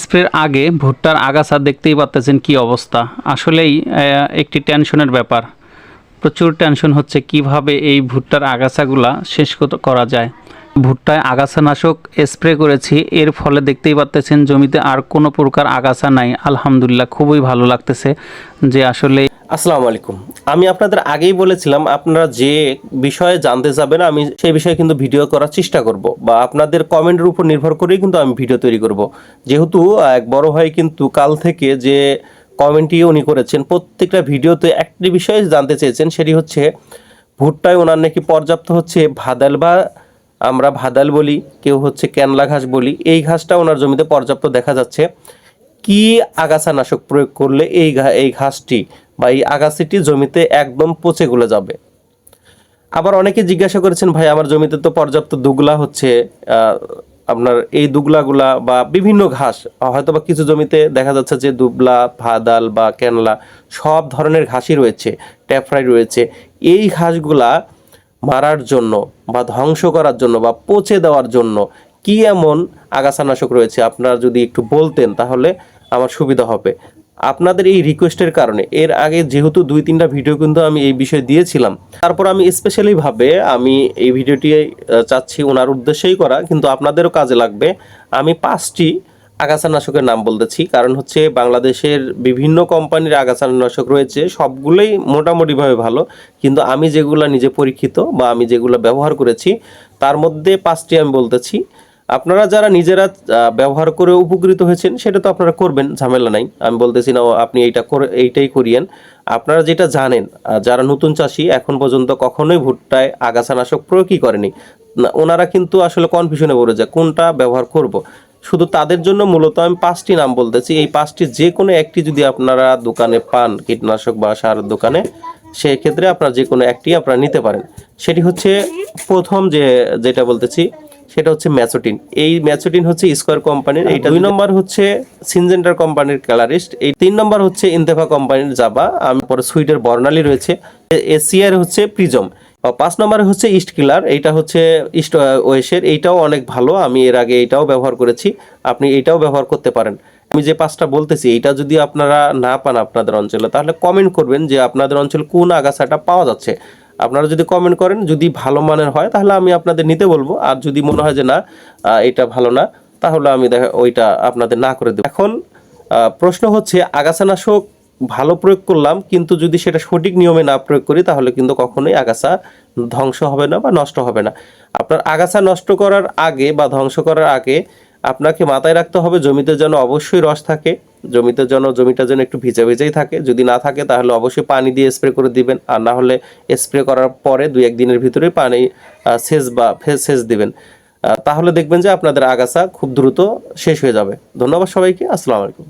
স্প্রের আগে ভুট্টার আগাছা দেখতেই পাচ্তেছেন কি অবস্থা। আসলেই একটি টেনশনের ব্যাপার। প্রচুর টেনশন হচ্ছে কীভাবে এই ভুট্টার আগাছাগুলা শেষ করা যায়। ভুট্টায় আগাছানাশক স্প্রে করেছি, এর ফলে দেখতেই পাচ্তেছেন জমিতে আর কোনো প্রকার আগাছা নাই। আলহামদুলিল্লাহ, খুবই ভালো লাগতেছে যে আসলে আসসালামু আলাইকুম। আমি আপনাদের আগেই বলেছিলাম, আপনারা যে বিষয়ে জানতে যাবেন, আমি সেই বিষয়ে কিন্তু ভিডিও করার চেষ্টা করব বা আপনাদের কমেন্টের উপর নির্ভর করেই কিন্তু আমি ভিডিও তৈরি করব। যেহেতু এক বড় ভাই কিন্তু কাল থেকে যে কমেন্টই উনি করেছেন, প্রত্যেকটা ভিডিওতে একটি বিষয়ে জানতে চেয়েছেন, সেটি হচ্ছে ভুট্টায় ওনার নাকি পর্যাপ্ত হচ্ছে ভাদাল বা আমরা ভাদাল বলি, কেউ হচ্ছে ক্যানলা ঘাস বলি, এই ঘাসটা ওনার জমিতে পর্যাপ্ত দেখা যাচ্ছে। কি আগাছানাশক প্রয়োগ করলে এই এই ঘাসটি বা এই আগাছিটি জমিতে একদম পচে গলে যাবে। আবার অনেকে জিজ্ঞাসা করেছেন, ভাই, আমার জমিতে তো পর্যাপ্ত দুগলা হচ্ছে আপনার এই দুগলাগুলা বা বিভিন্ন ঘাস হয়তো বা কিছু জমিতে দেখা যাচ্ছে যে দুবলা, ভাদাল বা ক্যানলা সব ধরনের ঘাসই রয়েছে ট্যাফরাই রয়েছে। এই ঘাসগুলা মারার জন্য বা ধ্বংস করার জন্য বা পচে দেওয়ার জন্য কি এমন আগাছানাশক রয়েছে? আপনারা যদি একটু বলতেন তাহলে আমার সুবিধা হবে। আপনাদের এই রিকোয়েস্টের কারণে। এর আগে যেহেতু দুই, তিনটা ভিডিও কিন্তু আমি এই বিষয়ে দিয়েছিলাম। তারপর আমি স্পেশালি ভাবে আমি এই ভিডিওটি চাচ্ছি ওনার উদ্দেশ্যেই করা, কিন্তু আপনাদেরও কাজে লাগবে। আমি পাঁচটি আগাছানাশকের নাম বলতেছি। কারণ হচ্ছে বাংলাদেশের বিভিন্ন কোম্পানির আগাছানাশক রয়েছে। সবগুলোই মোটামুটিভাবে ভালো। কিন্তু আমি যেগুলো নিজে পরীক্ষিত বা আমি যেগুলো ব্যবহার করেছি, তার মধ্যে পাঁচটি আমি বলতেছি। আপনারা যারা নিজেরা ব্যবহার করে উপকৃত হয়েছেন, সেটা তো আপনারা করবেন, ঝামেলা নাই। আমি বলতেছি, না, আপনি এইটা করে, এইটাই করিয়েন। আপনারা যেটা জানেন যারা নতুন চাষি, এখন পর্যন্ত কখনোই ভুট্টায় আগাছানাশক প্রয়োগই করেনি। ওনারা কিন্তু আসলে কনফিউশনে পড়ে যায়, কোনটা ব্যবহার করব। শুধু তাদের জন্য মূলত আমি পাঁচটি নাম বলতেছি। এই পাঁচটি যে কোনো একটি যদি আপনারা দোকানে পান, কীটনাশক বা সার দোকানে সেই ক্ষেত্রে আপনারা যে কোনো একটি আপনারা নিতে পারেন। সেটি হচ্ছে প্রথম যে, যেটা বলতেছি সেটা হচ্ছে ম্যাচোটিন। এই ম্যাচোটিন হচ্ছে স্কোয়ার কোম্পানির এইটা দুই নম্বর হচ্ছে সিনজেন্টার কোম্পানির ক্যালারিস্ট এই তিন নম্বর হচ্ছে ইনতেফা কোম্পানির জাবা আমি পরে সুইটের বর্ণালী রয়েছে এসিআর হচ্ছে প্রিজম। পাঁচ নম্বরে হচ্ছে ইস্ট কিলার এইটা হচ্ছে ইস্ট ওয়েসের এইটাও অনেক ভালো আমি এর আগে এইটাও ব্যবহার করেছি আপনি এইটাও ব্যবহার করতে পারেন। আমি যে পাঁচটা বলতেছি এইটা যদি আপনারা না পান আপনাদের অঞ্চলে তাহলে কমেন্ট করবেন যে আপনাদের অঞ্চলে কোন আগাছাটা পাওয়া যাচ্ছে। আপনারা যদি কমেন্ট করেন, যদি ভালো মানের হয়, তাহলে আমি আপনাদের নিতে বলব। আর যদি মনে হয় যে না এটা ভালো না, তাহলে আমি দেখা, ওইটা আপনাদের না করে দেবো। এখন প্রশ্ন হচ্ছে, আগাছানাশক ভালো প্রয়োগ করলাম, কিন্তু যদি সেটা সঠিক নিয়মে না প্রয়োগ করি, তাহলে কিন্তু কখনোই আগাছা ধ্বংস হবে না বা নষ্ট হবে না। আপনার আগাছা নষ্ট করার আগে বা ধ্বংস করার আগে আপনাকে মাথায় রাখতে হবে, জমিতে যেন অবশ্যই রস থাকে, জমিতে যেন, জমিটা যেন একটু ভিজে ভিজেই থাকে। যদি না থাকে তাহলে অবশ্যই পানি দিয়ে স্প্রে করে দিবেন, আর না হলে স্প্রে করার পরে দুই একদিনের ভিতরে পানি সেচ বা ফেস সেচ দিবেন। তাহলে দেখবেন যে আপনাদের আগাছা খুব দ্রুত শেষ হয়ে যাবে। ধন্যবাদ সবাইকে, আসসালামু আলাইকুম।